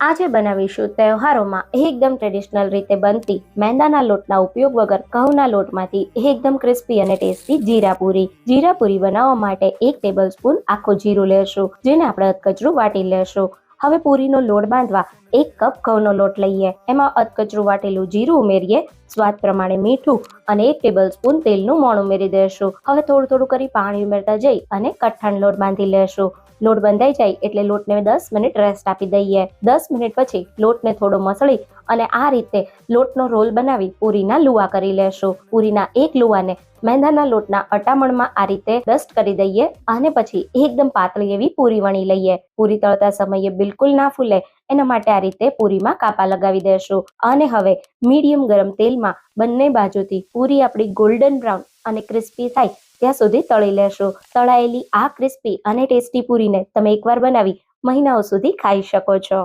આજે બનાવીશું તહેવારોમાં એકદમ ટ્રેડિશનલ રીતે બનતી મેંદાના લોટના ઉપયોગ વગર ઘઉંના લોટમાંથી એકદમ ક્રિસ્પી અને ટેસ્ટી જીરા પૂરી. જીરા પૂરી બનાવવા માટે એક ટેબલ સ્પૂન આખું જીરું લેશું, જેને આપણે અધકચરું વાટી લેશું. હવે પૂરીનો લોટ બાંધવા એક કપ ઘઉંનો લોટ લઈએ. એમાં અધકચરું વાટેલું જીરું ઉમેરીએ, સ્વાદ પ્રમાણે મીઠું અને એક ટેબલ સ્પૂન તેલનું મોણ ઉમેરી દેશું. હવે થોડું થોડું કરી પાણી ઉમેરતા જઈ અને કઠણ લોટ બાંધી લેશું. લોટ બંધાઈ જાય એટલે લોટને દસ મિનિટ રેસ્ટ આપી દઈએ. દસ મિનિટ પછી લોટને થોડો મસળી અને આ રીતે લોટનો રોલ બનાવી પૂરીના લુવા કરી લેશું. પૂરીના એક લુવાને મેંદાના લોટના અટામણમાં આ રીતે ડસ્ટ કરી દઈએ અને પછી એકદમ પાતળી એવી પૂરી વણી લઈએ. પૂરી તળતા સમયે બિલકુલ ના ફૂલે, એના માટે આ રીતે પૂરીમાં કાપા લગાવી દેશું. અને હવે મીડિયમ ગરમ તેલમાં બંને બાજુથી પૂરી આપણી ગોલ્ડન બ્રાઉન અને ક્રિસ્પી થાય ત્યાં સુધી તળી લેશું. તળાયેલી આ ક્રિસ્પી અને ટેસ્ટી પૂરીને તમે એકવાર બનાવી મહિનાઓ સુધી ખાઈ શકો છો.